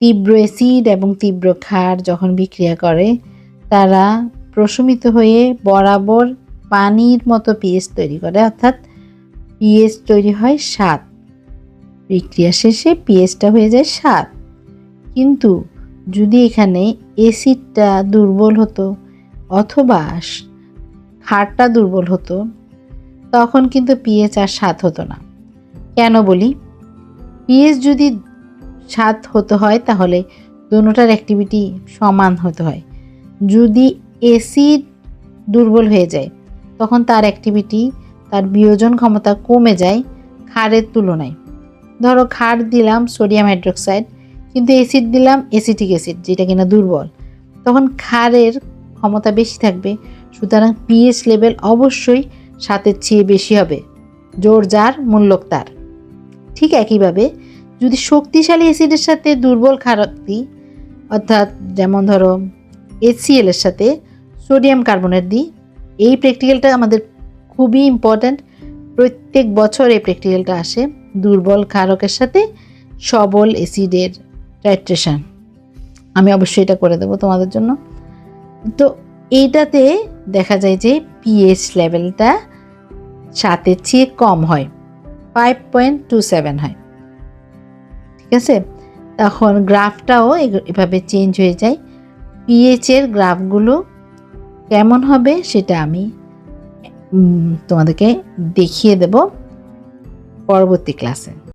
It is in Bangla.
তীব্র অ্যাসিড এবং তীব্র ক্ষার যখন বিক্রিয়া করে, তারা প্রশমিত হয়ে বরাবর পানির মতো পিএস তৈরি করে, অর্থাৎ পিএইচ তৈরি হয় সাত। বিক্রিয়া শেষে পিএইচটা হয়ে যায় সাত। কিন্তু যদি এখানে অ্যাসিডটা দুর্বল হতো অথবা ক্ষারটা দুর্বল হতো, তখন কিন্তু পিএইচ আর সাত হতো না। কেন বলি? পিএইচ যদি সাত হতে হয়, তাহলে দোনোটার অ্যাক্টিভিটি সমান হতে হয়। যদি অ্যাসিড দুর্বল হয়ে যায়, তখন তার অ্যাক্টিভিটি তার বিয়োজন ক্ষমতা কমে যায় ক্ষারের তুলনায়। ধরো ক্ষার দিলাম সোডিয়াম হাইড্রোক্সাইড কিন্তু অ্যাসিড দিলাম অ্যাসিটিক অ্যাসিড যেটা কিনা দুর্বল। তখন ক্ষারের ক্ষমতা বেশি থাকবে, সুতরাং পিএইচ লেভেল অবশ্যই সাতের চেয়ে বেশি হবে। জোর যার, মূল্যক তার। ঠিক একইভাবে যদি শক্তিশালী অ্যাসিডের সাথে দুর্বল ক্ষার দিই অর্থাৎ যেমন ধরো এর সাথে সোডিয়াম কার্বনেট দিই এই প্র্যাকটিক্যালটা আমাদের খুবই ইম্পর্ট্যান্ট প্রত্যেক বছর এই প্র্যাকটিক্যালটা আসে দুর্বল ক্ষারকের সাথে সবল অ্যাসিডের টাইট্রেশন আমি অবশ্যই এটা করে দেবো তোমাদের জন্য। তো এইটাতে দেখা যায় যে পিএইচ লেভেলটা সাতের চেয়ে কম হয় ফাইভ পয়েন্ট টু সেভেন হয়। ঠিক আছে? তখন গ্রাফটাও এভাবে চেঞ্জ হয়ে যায়। পিএইচের গ্রাফগুলো কেমন হবে সেটা আমি তোমাদেরকে দেখিয়ে দেব পরবর্তী ক্লাসে